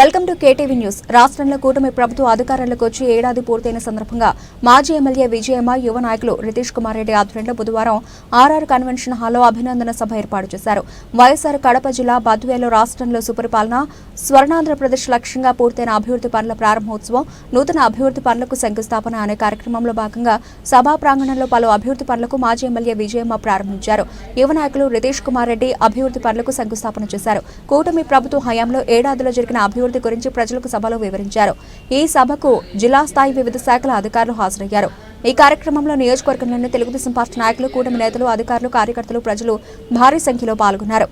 Welcome to KTV news. రాష్ట్రంలో కూటమి ప్రభుత్వ అధికారంలోకి వచ్చి ఏడాది పూర్తయిన సందర్భంగా మాజీ ఎమ్మెల్యే విజయమ్మ యువ నాయకులు రితీష్ కుమార్ రెడ్డి ఆధ్వర్యంలో బుధవారం ఆర్ఆర్ కన్వెన్షన్ హాల్లో అభినందన సభ ఏర్పాటు చేశారు. వైఎస్ఆర్ కడప జిల్లా బద్వేలో రాష్ట్రంలో సుపరిపాలన స్వర్ణాంధ్రప్రదేశ్ లక్ష్యంగా పూర్తయిన అభివృద్ధి పనుల ప్రారంభోత్సవం నూతన అభివృద్ధి పనులకు శంకుస్థాపన అనే కార్యక్రమంలో భాగంగా సభా ప్రాంగణంలో పలు అభివృద్ధి పనులకు మాజీ ఎమ్మెల్యే విజయమ్మ ప్రారంభించారు. యువ నాయకులు రితీష్ కుమార్ రెడ్డి అభివృద్ధి పనులకు శంకుస్థాపన చేశారు. కూటమి ప్రభుత్వ హయాంలో ఏడాదిలో జరిగిన అభివృద్ధి గురించి ప్రజలకు సభలో వివరించారు. ఈ సభకు జిల్లా స్థాయి వివిధ శాఖల అధికారులు హాజరయ్యారు. ఈ కార్యక్రమంలో నియోజకవర్గంలోని తెలుగుదేశం పార్టీ నాయకులు కూటమి నేతలు అధికారులు కార్యకర్తలు ప్రజలు భారీ సంఖ్యలో పాల్గొన్నారు.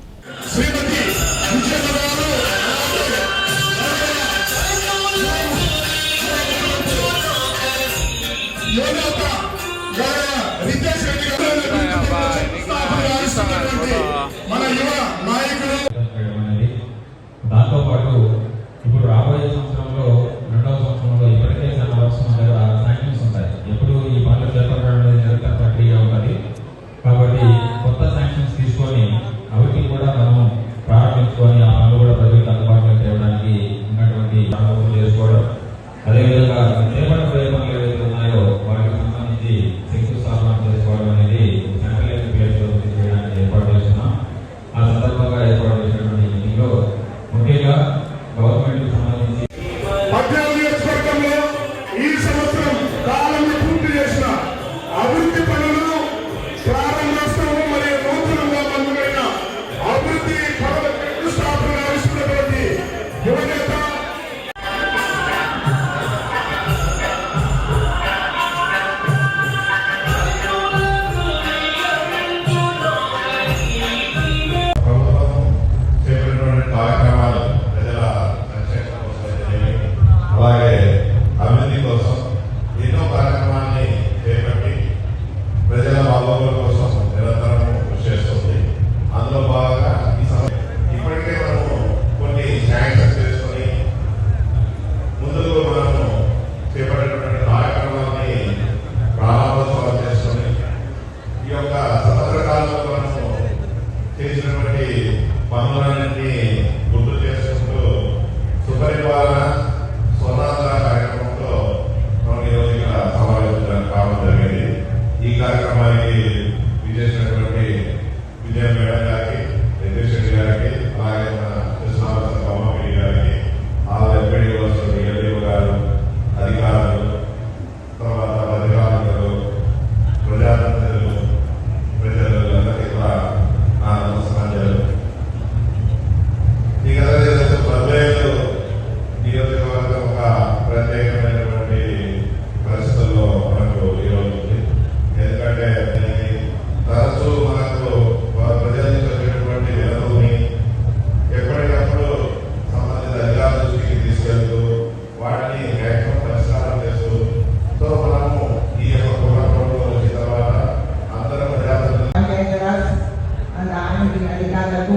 ఆర్ఎంపీ అధికారులకు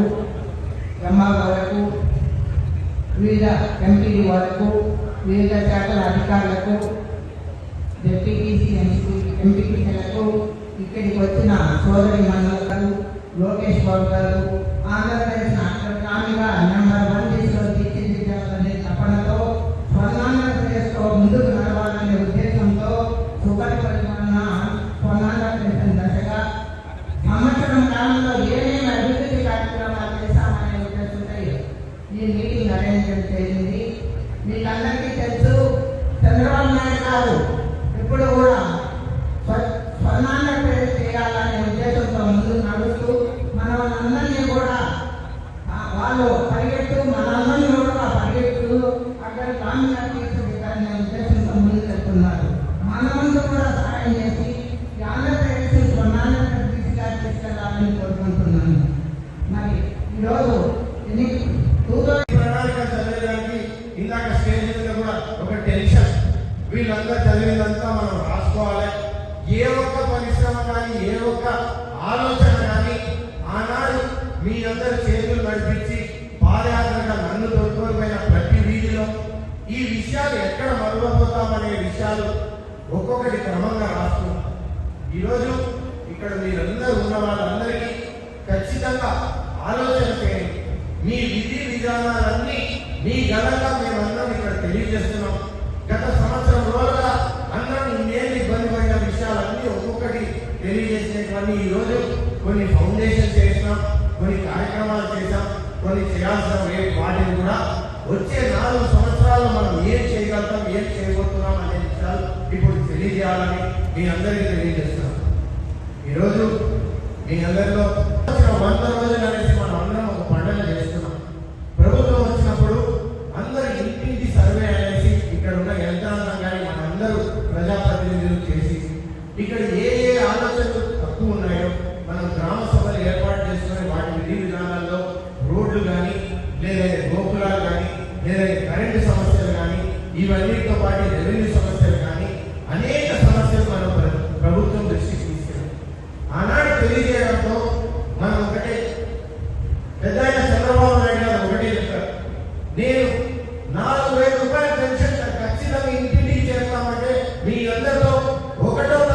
ఎంఆర్ఓలకు వివిధ ఎంపీడీ వాళ్ళకు వివిధ శాఖల అధికారులకు డిప్యూటీసీ ఎంపీటీసీలకు ఇక్కడికి వచ్చిన సోదరి మండలకు లోకేష్ బాబు గారు ఆంధ్రప్రదేశ్ రాష్ట్ర గ్రామీణ నెంబర్ వన్ లిస్టులో తీర్చిదిద్దాలనే తపనతో స్వర్ణాంధ్రప్రదేశ్తో ముందుకు నడవాలనే ఉద్దేశంతో సుపరిపాలన స్వర్ణాంధ్రప్రదేశ్ దశగా సంవత్సరం కాలంలో ఏమేమి అభివృద్ధి కార్యక్రమాలు చేశామనే ఉద్దేశంతో ఈ మీటింగ్ అరేంజ్మెంట్ చేసింది మీకందరికీ తెలుసు చంద్రబాబు నాయుడు గారు ఇప్పుడు కూడా స్వ- స్వర్ణాంధ్రప్రదేశ్ చేయాలనే ఉద్దేశంతో ముందుకు నడుస్తూ మనం అందరినీ కూడా ఆ, వాళ్ళు పరిగెత్తు మనందరినీ కూడా పరిగెత్తు అక్కడ గ్రామీణ తీర్చిదిద్దాలనే ఉద్దేశంతో ముందుకెళ్తున్నారు మనమంతా కూడా సహాయం చేసి ఆంధ్రప్రదేశ్ ఆంధ్రప్రదేశ్ స్వర్ణాంధ్రప్రదేశ్గా తీసుకెళ్ళాలని కోరుకుంటున్నాను. మరి ఈరోజు ఎన్ని టూ ప్రణాళిక చదివేదానికి ఇందాక స్టేజ్ మీద కూడా ఒక టెన్షన్. వీళ్ళంతా చదివిందంతా మనం రాసుకోవాలి. ఏ ఒక్క పరిశ్రమ కానీ ఏ ఒక్క ఆలోచన కానీ ఆనాడు మీ అందరి చేతులు నడిపించి పాదయాత్రగా నన్ను తోడుకోకపోయిన ప్రతి వీధిలో ఈ విషయాలు ఎక్కడ మరువపోతామనే విషయాలు ఒక్కొక్కటి క్రమంగా రాస్తున్నాం ఈరోజు ఇక్కడ మీరందరూ ఉన్న వాళ్ళందరికీ ఖచ్చితంగా ఆలోచన చేయండి మీ విధి విధానాలన్నీ మీ ఘనంగా మేమందరం ఇక్కడ తెలియజేస్తున్నాం. గత సంవత్సరం రోజుగా అందరం ఇన్నేళ్ళు ఇబ్బంది పడిన విషయాలన్నీ ఒక్కొక్కటి తెలియజేసినటువంటి ఈరోజు కొన్ని ఫౌండేషన్ చేసినాం కొన్ని కార్యక్రమాలు చేశాం. కొన్ని చేయాల్సిన వే- వాటిని కూడా వచ్చే నాలుగు సంవత్సరాలు మనం ఏం చేయగలుగుతాం ఏం చేయబోతున్నాం అనే విషయాలు ఇప్పుడు తెలియజేయాలని మీ అందరికీ తెలియజేస్తున్నాం ఈరోజు మీ అందరిలో వచ్చిన వంద రోజులు అనేసి మనం అందరం ఒక పండుగ చేస్తున్నాం. ప్రభుత్వం లేదా గోపురాలు కానీ లేదా కరెంటు సమస్యలు కానీ ఇవన్నిటితో పాటు రెవెన్యూ సమస్యలు